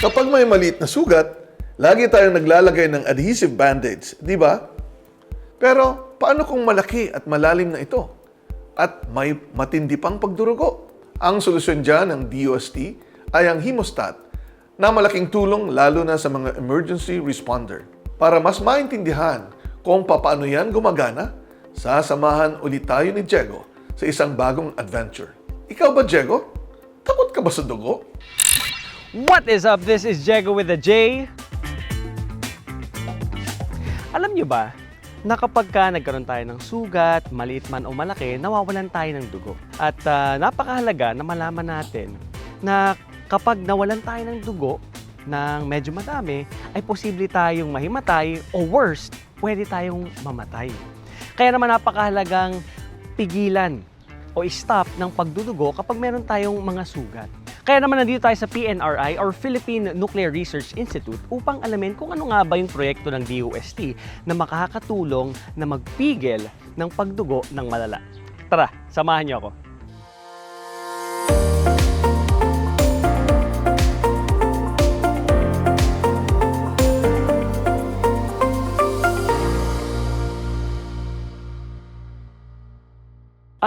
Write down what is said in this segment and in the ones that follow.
Kapag may maliit na sugat, lagi tayong naglalagay ng adhesive band-aids, di ba? Pero paano kung malaki at malalim na ito? At may matindi pang pagdurugo? Ang solusyon dyan ng DOST ay ang hemostat na malaking tulong lalo na sa mga emergency responder. Para mas maintindihan kung paano yan gumagana, sasamahan ulit tayo ni Diego sa isang bagong adventure. Ikaw ba, Diego? Takot ka ba sa dugo? What is up? This is Jego with a J. Alam nyo ba na kapag ka nagkaroon tayo ng sugat, maliit man o malaki, nawawalan tayo ng dugo. At ah, napakahalaga na malaman natin na kapag nawalan tayo ng dugo ng medyo madami, ay posible tayong mahimatay o worst, pwede tayong mamatay. Kaya naman napakahalagang pigilan o stop ng pagdudugo kapag meron tayong mga sugat. Kaya naman nandito tayo sa PNRI or Philippine Nuclear Research Institute upang alamin kung ano nga ba yung proyekto ng DOST na makakatulong na magpigil ng pagdugo ng malala. Tara, samahan niyo ako.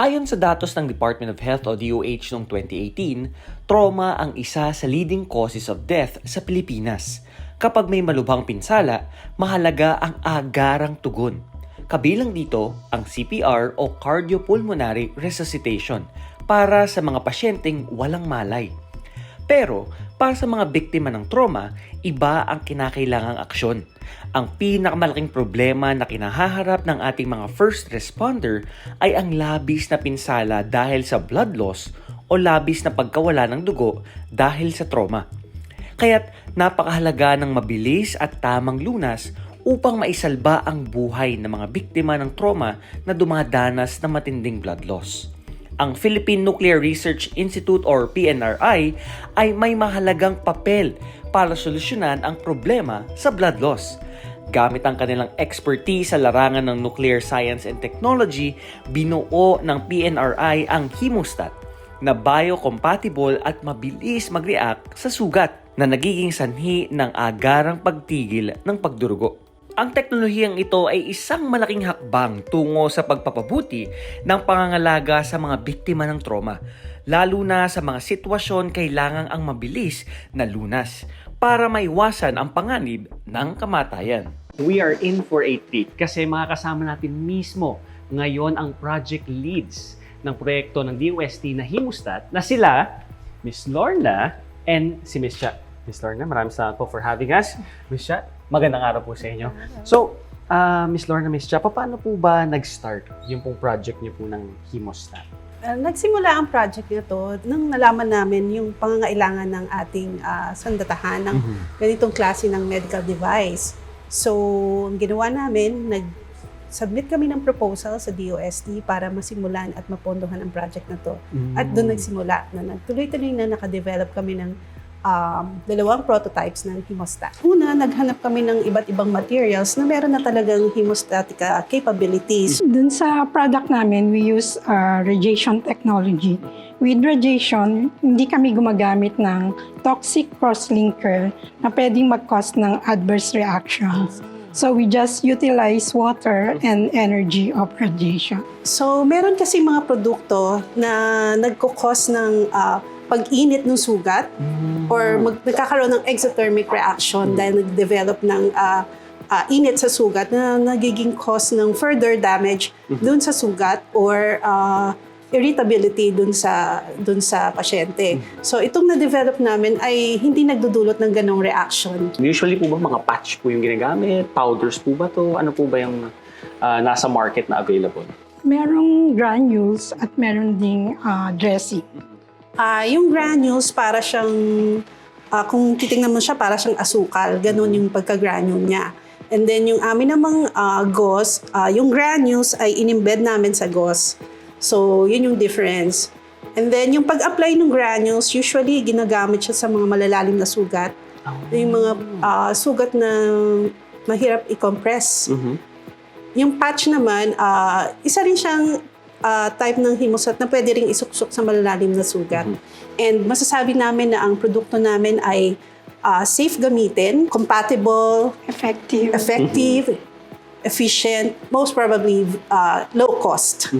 Ayon sa datos ng Department of Health o DOH noong 2018, trauma ang isa sa leading causes of death sa Pilipinas. Kapag may malubhang pinsala, mahalaga ang agarang tugon. Kabilang dito ang CPR o cardiopulmonary resuscitation para sa mga pasyenteng walang malay. Pero para sa mga biktima ng trauma, iba ang kinakailangang aksyon. Ang pinakamalaking problema na kinahaharap ng ating mga first responder ay ang labis na pinsala dahil sa blood loss o labis na pagkawala ng dugo dahil sa trauma. Kaya't napakahalaga ng mabilis at tamang lunas upang maisalba ang buhay ng mga biktima ng trauma na dumadanas ng matinding blood loss ang Philippine Nuclear Research Institute or PNRI ay may mahalagang papel para solusyonan ang problema sa blood loss. Gamit ang kanilang expertise sa larangan ng nuclear science and technology, binuo ng PNRI ang hemostat na biocompatible at mabilis mag-react sa sugat na nagiging sanhi ng agarang pagtigil ng pagdurugo. Ang teknolohiyang ito ay isang malaking hakbang tungo sa pagpapabuti ng pangangalaga sa mga biktima ng trauma, lalo na sa mga sitwasyon kailangang ang mabilis na lunas para maiwasan ang panganib ng kamatayan. We are in for a treat kasi makakasama natin mismo ngayon ang project leads ng proyekto ng DOST na Hemostat na sila, Miss Lorna and si Miss Cha. Miss Lorna, maraming salamat po for having us. Miss Cha, magandang araw po sa inyo. So, ah, Miss Lorna, Miss Cha, paano po ba nag-start yung pong project niyo po ng Hemostat? Uh, nagsimula ang project na to nang nalaman namin yung pangangailangan ng ating ah, sandatahan ng ganitong klase ng medical device. So, ang ginawa namin, nag-submit kami ng proposal sa DOST para masimulan at mapondohan ang project na to. At doon nagsimula na nagtuloy-tuloy na nakadevelop kami ng um, dalawang prototypes ng hemostat. Una, naghanap kami ng iba't ibang materials na meron na talagang hemostatic capabilities. Dun sa product namin, we use uh, radiation technology. With radiation, hindi kami gumagamit ng toxic cross-linker na pwedeng mag-cause ng adverse reactions. So we just utilize water and energy of radiation. So, meron kasi mga produkto na nagkukos ng ah, pag-init ng sugat or mag- nagkakaroon ng exothermic reaction dahil nag-develop ng ah, ah, init sa sugat na nagiging cause ng further damage dun sa sugat or ah, irritability dun sa dun sa pasyente. So itong na-develop namin ay hindi nagdudulot ng ganong reaction. Usually po ba mga patch po yung ginagamit? Powders po ba to? Ano po ba yung ah, nasa market na available? Merong granules at meron ding uh, dressing. Ah, yung granules para siyang ah, kung titingnan mo siya para siyang asukal, ganun yung pagka-granule niya. And then yung amin namang ah, gauze, ah, yung granules ay inimbed namin sa gauze. So, yun yung difference. And then yung pag-apply ng granules, usually ginagamit siya sa mga malalalim na sugat. Yung mga ah, sugat na mahirap i-compress. Yung patch naman, ah, isa rin siyang ah, type ng hemostat na pwede ring isuksok sa malalalim na sugat. And masasabi namin na ang produkto namin ay ah, safe gamitin, compatible, Effective. effective, efficient, most probably ah, low cost.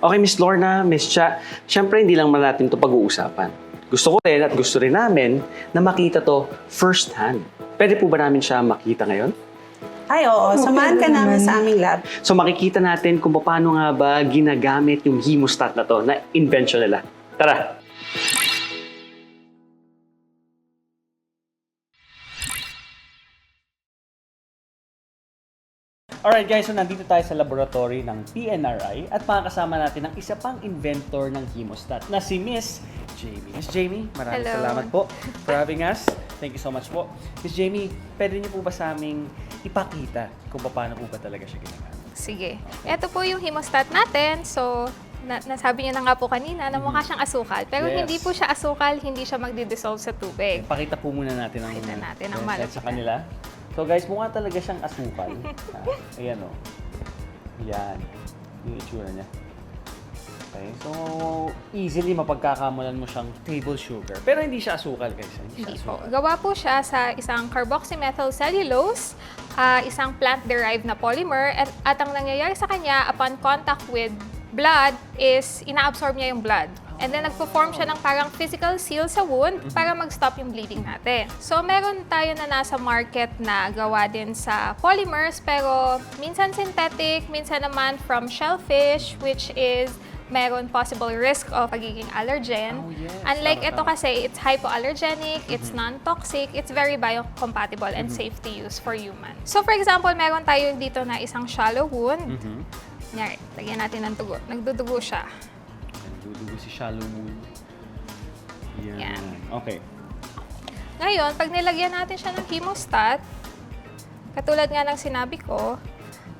Okay, Miss Lorna, Miss Cha, syempre hindi lang man natin ito pag-uusapan. Gusto ko rin at gusto rin namin na makita to first hand. Pwede po ba namin siya makita ngayon? Ay, oo. Samahan ka namin naman. sa aming lab. So makikita natin kung paano nga ba ginagamit yung hemostat na to na invention nila. Tara! Alright guys, so nandito tayo sa laboratory ng PNRI at makakasama natin ang isa pang inventor ng hemostat na si Miss Jamie. Miss Jamie, maraming Hello. salamat po for having us. Thank you so much po. Miss Jamie, pwede niyo po ba sa aming ipakita kung paano po ba talaga siya ginagamit? Sige. Ito po yung hemostat natin. So, na- nasabi niyo na nga po kanina na mukha siyang asukal. Pero Yes. hindi po siya asukal, hindi siya magdi-dissolve sa tubig. Pakita po muna natin ang Pakita natin ang website sa kanila. So guys, mukha talaga siyang asukal. ah, ayan o. Yan. Yung itsura niya. Okay, so easily mapagkakamulan mo siyang table sugar. Pero hindi siya asukal guys. Hindi siya Hindi po. asukal. Gawa po siya sa isang carboxymethyl cellulose, ah, isang plant-derived na polymer, at, at ang nangyayari sa kanya upon contact with blood is inaabsorb niya yung blood. And then nagpo-form siya ng parang physical seal sa wound para mag-stop yung bleeding natin. So meron tayo na nasa market na gawa din sa polymers pero minsan synthetic, minsan naman from shellfish which is meron possible risk of pagiging allergen. Oh, yes. Unlike Tama, ito tama. kasi it's hypoallergenic, it's non-toxic, it's very biocompatible and safe to use for human. So for example, meron tayo dito na isang shallow wound. Mhm. Nyari, lagyan natin ng dugo. Nagdudugo siya. Dudugo si shallow moon. Yan. Yan. Okay. Ngayon, pag nilagyan natin siya ng hemostat, katulad nga ng sinabi ko,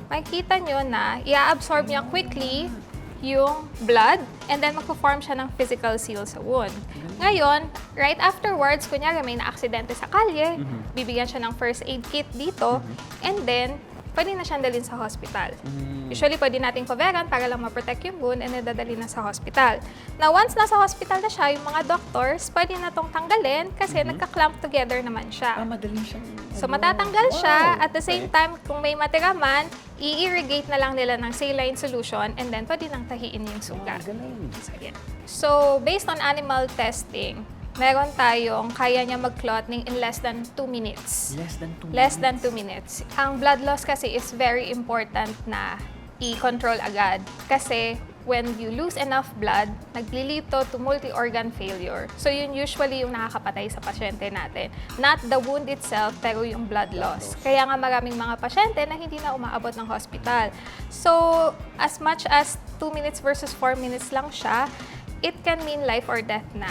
makikita nyo na i-absorb niya quickly yung blood and then magpo-form siya ng physical seal sa wound. Ngayon, right afterwards, kunyari may na-aksidente sa kalye, bibigyan siya ng first aid kit dito, and then pwede na siyang dalhin sa hospital. Usually, pwede nating coveran para lang ma-protect yung wound and nadadali na sa hospital. Now, once nasa hospital na siya, yung mga doctors, pwede na tong tanggalin kasi nagka-clamp together naman Ah, siya. madali siyang... So, matatanggal siya. Wow. At the same Okay. time, kung may matira man, i-irrigate na lang nila ng saline solution and then pwede nang tahiin yung sugat. Galing. So, yan. So, based on animal testing, meron tayong kaya niya mag-clot in less than 2 minutes. Less than two Less than minutes. 2 minutes. Ang blood loss kasi is very important na i-control agad. Kasi when you lose enough blood, naglilid to to multi-organ failure. So yun usually yung nakakapatay sa pasyente natin. Not the wound itself, pero yung blood loss. Kaya nga maraming mga pasyente na hindi na umaabot ng hospital. So as much as 2 minutes versus 4 minutes lang siya, it can mean life or death na.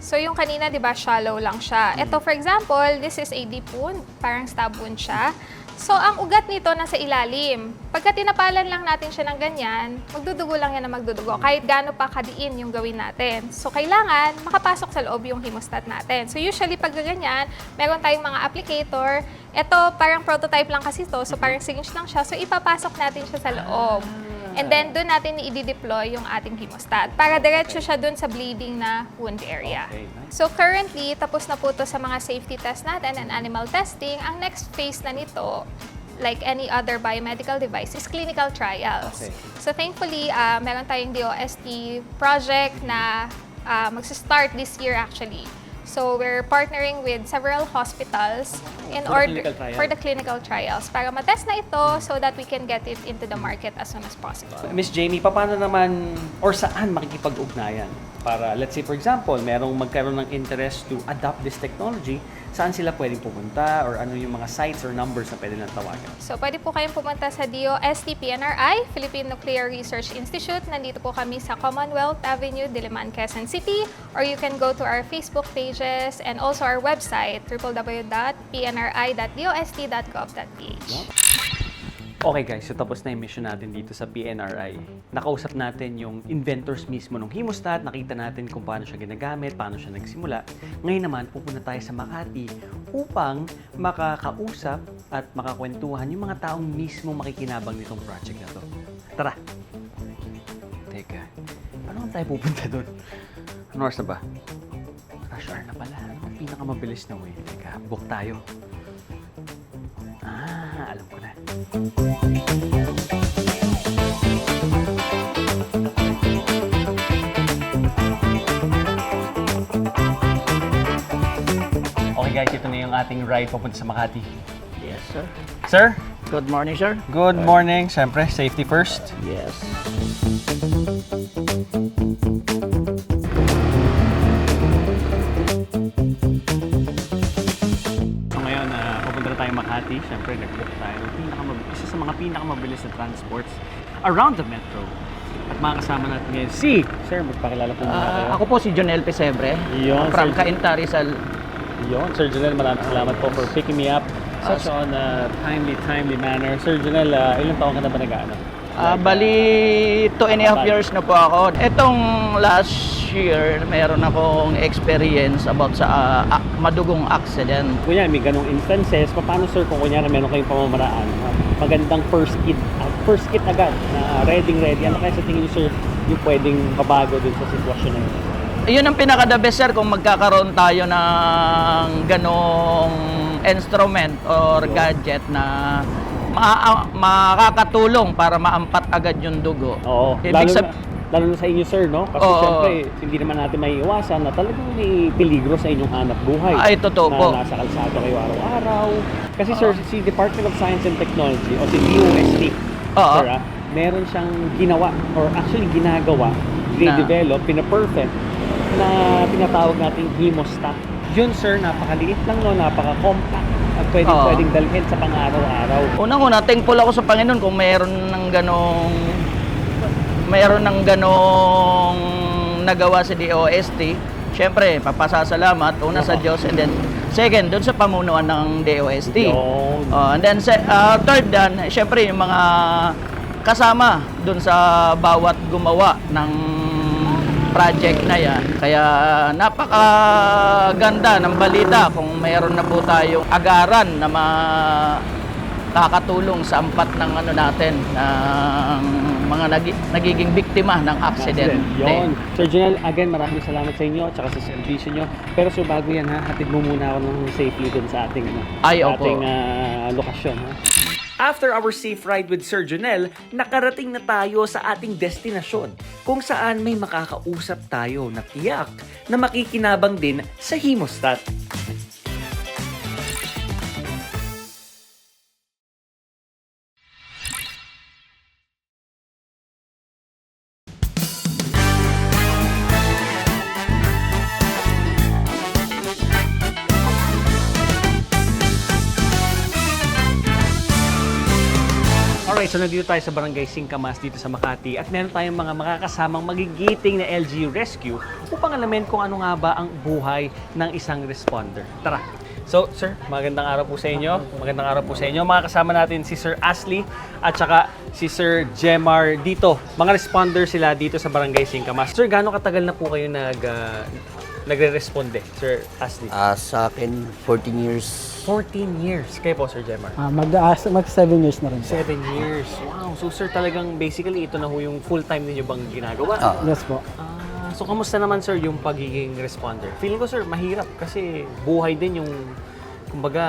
So yung kanina, di ba, shallow lang siya. Ito, for example, this is a deep wound. Parang stab wound siya. So ang ugat nito nasa ilalim. Pagka tinapalan lang natin siya ng ganyan, magdudugo lang yan na magdudugo. Kahit gaano pa kadiin yung gawin natin. So kailangan makapasok sa loob yung hemostat natin. So usually pag ganyan, meron tayong mga applicator. Ito, parang prototype lang kasi to. So parang syringe lang siya. So ipapasok natin siya sa loob. And then, doon natin i-deploy yung ating hemostat para diretso siya doon sa bleeding na wound area. Okay, nice. So, currently, tapos na po to sa mga safety test natin and animal testing. Ang next phase na nito, like any other biomedical device, is clinical trials. Okay. So, thankfully, uh, meron tayong DOST project na uh, magsa-start this year actually. So, we're partnering with several hospitals in For the order trial. for the clinical trials para matest na ito so that we can get it into the market as soon as possible. Miss Jamie, paano naman or saan makikipag-ugnayan? Para, let's say for example, merong magkaroon ng interest to adopt this technology, saan sila pwedeng pumunta or ano yung mga sites or numbers na pwede lang tawagan? So, pwede po kayong pumunta sa DOST PNRI, Philippine Nuclear Research Institute. Nandito po kami sa Commonwealth Avenue, Diliman, Quezon City. Or you can go to our Facebook pages and also our website, www.pnri.dost.gov.ph. Okay guys, so tapos na yung mission natin dito sa PNRI. Nakausap natin yung inventors mismo ng hemostat, nakita natin kung paano siya ginagamit, paano siya nagsimula. Ngayon naman, pupunta tayo sa Makati upang makakausap at makakwentuhan yung mga taong mismo makikinabang nitong project na to. Tara! Teka, paano tayo pupunta doon? Ano oras na ba? Rush hour na pala. pinakamabilis na way? Teka, book tayo. Ah, alam ko na. Okay guys, ito na yung ating ride papunta sa Makati. Yes, sir. Sir, Good morning, sir. good morning. Siyempre, safety first. Yes. Tayo Makati. Siyempre, nag-book tayo ng pinakamab- isa sa mga pinakamabilis na transports around the metro. At makakasama natin ngayon si... Sir, magpakilala po muna Ah, kayo. ako po si Jonel Pesebre. Yun, From sir. Cainta, Rizal. Yun, Sir Janelle, maraming salamat po for picking me up such on a timely, timely manner. Sir Janelle, uh, ilang taon ka na ba nag-ano? Ah, bali, two and a half years na po ako. Etong last year, meron akong experience about sa ah, ah, madugong accident. Kunya, may ganong instances, paano sir kung kunyari meron kayong pamamaraan, uh, magandang first kit, uh, first kit agad, na ready ready, ano kaya sa tingin niyo sir yung pwedeng mabago dun sa sitwasyon na yun? Yun ang pinaka-the best, sir, kung magkakaroon tayo ng ganong instrument or gadget na ma- makakatulong para maampat agad yung dugo. Oo, Ibig lalo, sab- lalo na sa inyo sir, no? Kasi Oo. syempre, hindi naman natin maiiwasan na talagang may peligro sa inyong hanap buhay. Ay, totoo na po. nasa kalsada kayo araw-araw. Kasi sir, si Department of Science and Technology o si DOST, Oo. sir, ah, meron siyang ginawa or actually ginagawa, i-develop, pina-perfect na tinatawag nating hemostat. Yun sir, napakaliit lang no, napaka-compact at pwedeng, Oo. pwedeng dalhin sa pang-araw-araw. Unang-una, thankful ako sa Panginoon kung mayroon ng ganong mayroon ng ganong nagawa sa DOST. Siyempre, papasasalamat una sa Diyos and then second, doon sa pamunuan ng DOST. Yun. Oh, and then se- ah, third dan, syempre yung mga kasama doon sa bawat gumawa ng project na yan. Kaya napakaganda ng balita kung mayroon na po tayong agaran na makakatulong sa ampat ng ano natin ng mga nagi- nagiging biktima ng accident. Yun. Sir Janelle, again, maraming salamat sa inyo at saka sa servisyo nyo. Pero so bago yan ha, hatid mo muna ako ng safely dun sa ating, ano, Ay, sa opo. ating ah, lokasyon. Ha? After our safe ride with Sir Junel, nakarating na tayo sa ating destinasyon kung saan may makakausap tayo na tiyak na makikinabang din sa hemostat. So nandito tayo sa Barangay Singkamas dito sa Makati at meron tayong mga makakasamang magigiting na LG Rescue upang alamin kung ano nga ba ang buhay ng isang responder. Tara! So, sir, magandang araw po sa inyo. Magandang araw po sa inyo. Makakasama natin si Sir Ashley at saka si Sir Jemar dito. Mga responder sila dito sa Barangay Singkamas. Sir, gaano katagal na po kayo nag, ah, nagre-responde, Sir Ashley? Ah, sa akin, 14 years. 14 years. Kayo po, Sir Jemar? Ah, mag, ah, mag seven years na rin po. Seven years. Wow. So sir, talagang basically ito na ho yung full-time ninyo bang ginagawa? Ah. Yes po. Ah, so kamusta naman sir yung pagiging responder? Feeling ko sir, mahirap kasi buhay din yung kumbaga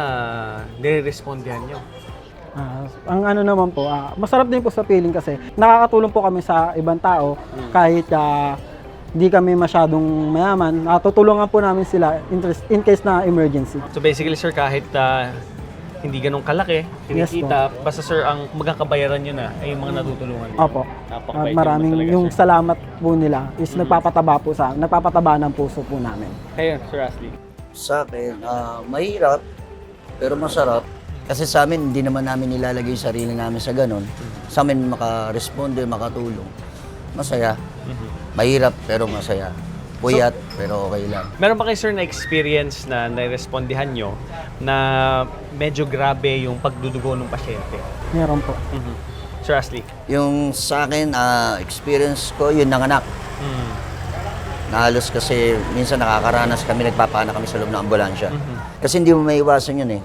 nire-respondihan nyo. Ah, ang ano naman po, ah, masarap din po sa feeling kasi nakakatulong po kami sa ibang tao kahit ah, di kami masyadong mayaman. Ah, tutulungan po namin sila in, in case na emergency. So basically sir, kahit ah, hindi ganun kalaki, Yes, kinikita, basta sir, ang magkakabayaran nyo na ay yung mga natutulungan nyo. Opo. Napakabait At maraming naman talaga, yung sir. salamat po nila is nagpapataba po sa nagpapataba ng puso po namin. Kayo, Sir Ashley. Sa akin, ah, mahirap, pero masarap. Kasi sa amin, hindi naman namin nilalagay yung sarili namin sa ganun. Sa amin, makaresponde, makatulong. Masaya. Mahirap, pero masaya. Puyat, pero okay lang. Meron ba kayo sir na experience na nare-respondihan nyo na medyo grabe yung pagdudugo ng pasyente? Meron po. Sir Ashley. Yung sa akin, ah, experience ko, yun nanganak. Mm. Na halos kasi minsan nakakaranas kami, nagpapaanak kami sa loob ng ambulansya. Kasi hindi mo maiwasan yun eh.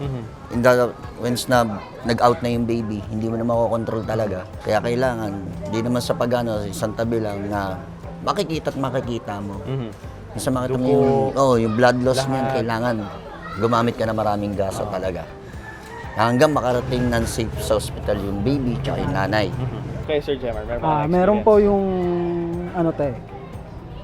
In the, once na nag-out na yung baby, hindi mo na makokontrol talaga. Kaya kailangan, hindi naman sa pagano, isang tabi lang na makikita at makikita mo. Mhm. Masama ka Dugo. yung, oh, yung blood loss Lahat. niyan, kailangan gumamit ka na maraming gaso talaga. Hanggang makarating ng safe sa hospital yung baby tsaka yung nanay. Kay Sir Jemar, meron Ah, meron po yung ano te,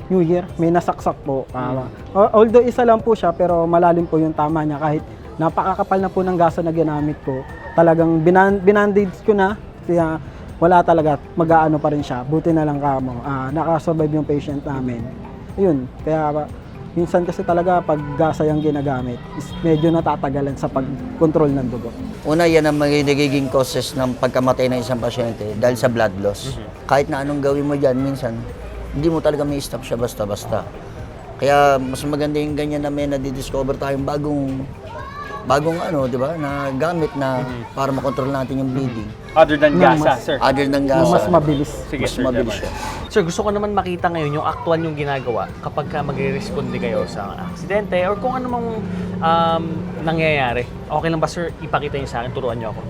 New Year, may nasaksak po. Ah, al- although isa lang po siya pero malalim po yung tama niya kahit napakakapal na po ng gasa na ginamit ko. Talagang binan binandage ko na kaya wala talaga mag-aano pa rin siya. Buti na lang kamo. Ah, nakasurvive yung patient namin. Yun, kaya minsan kasi talaga pag gasa yung ginagamit, is medyo natatagalan sa pag-control ng dugo. Una, yan ang mga nagiging causes ng pagkamatay ng isang pasyente dahil sa blood loss. Kahit na anong gawin mo dyan, minsan, hindi mo talaga may stop siya basta-basta. Kaya mas maganda yung ganyan na may nadidiscover tayong bagong bagong ano, di ba, na gamit na para makontrol natin yung bleeding. Other than gasa, mas- sir. Other than gasa, mas mabilis. Sige, mas Sir mabilis siya. Sir, gusto ko naman makita ngayon yung aktual yung ginagawa kapag ka magre-responde kayo sa aksidente or kung ano mang um, nangyayari. Okay lang ba, sir? Ipakita niyo sa akin, turuan niyo ako.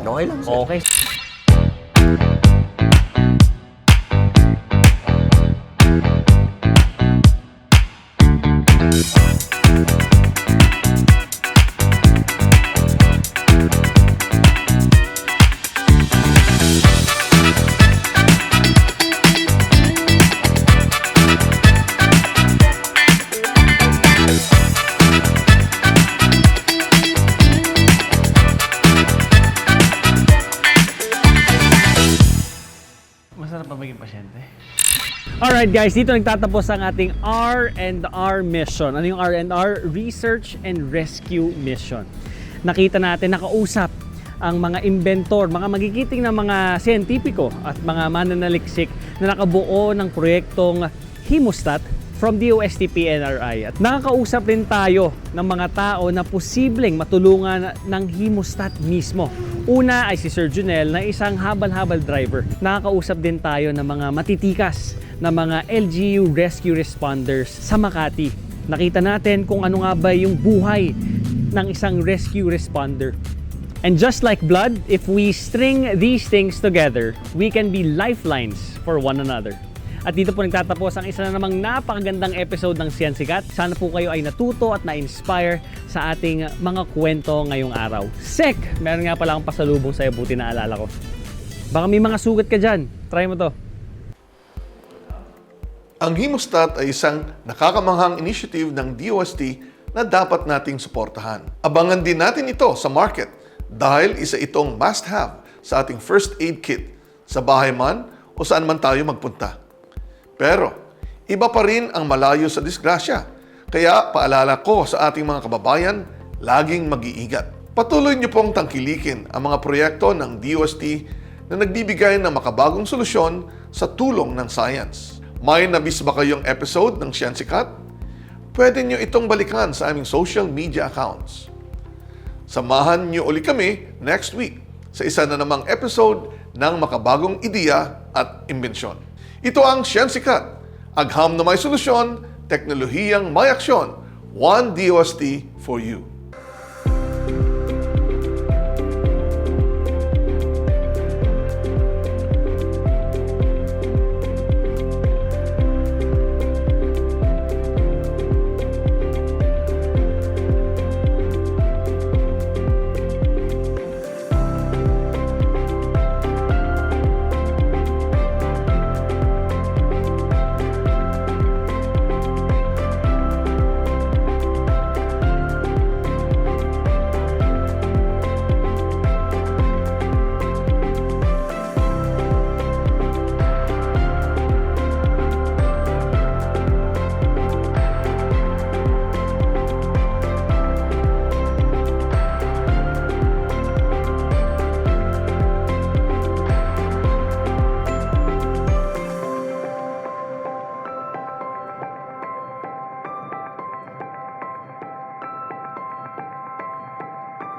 Okay lang, sir. Okay. Alright guys, dito nagtatapos ang ating R&R mission. Ano yung R&R? Research and Rescue Mission. Nakita natin, nakausap ang mga inventor, mga magigiting na mga siyentipiko at mga mananaliksik na nakabuo ng proyektong Hemostat from DOST PNRI. At nakakausap rin tayo ng mga tao na posibleng matulungan ng hemostat mismo. Una ay si Sir Junel na isang habal-habal driver. Nakakausap din tayo ng mga matitikas na mga LGU rescue responders sa Makati. Nakita natin kung ano nga ba yung buhay ng isang rescue responder. And just like blood, if we string these things together, we can be lifelines for one another. At dito po nagtatapos ang isa na namang napakagandang episode ng Siyan Sikat. Sana po kayo ay natuto at na-inspire sa ating mga kwento ngayong araw. Sek! Meron nga pala akong pasalubong sa'yo, buti na alala ko. Baka may mga sugat ka dyan. Try mo to. Ang Hemostat ay isang nakakamanghang initiative ng DOST na dapat nating suportahan. Abangan din natin ito sa market dahil isa itong must-have sa ating first aid kit sa bahay man o saan man tayo magpunta. Pero, iba pa rin ang malayo sa disgrasya. Kaya paalala ko sa ating mga kababayan, laging mag-iingat. Patuloy niyo pong tangkilikin ang mga proyekto ng DOST na nagbibigay ng makabagong solusyon sa tulong ng science. May nabis ba kayong episode ng Sikat? Pwede niyo itong balikan sa aming social media accounts. Samahan niyo uli kami next week sa isa na namang episode ng makabagong ideya at imbensyon. Ito ang Sikat, agham na may solusyon, teknolohiyang may aksyon, one DOST for you.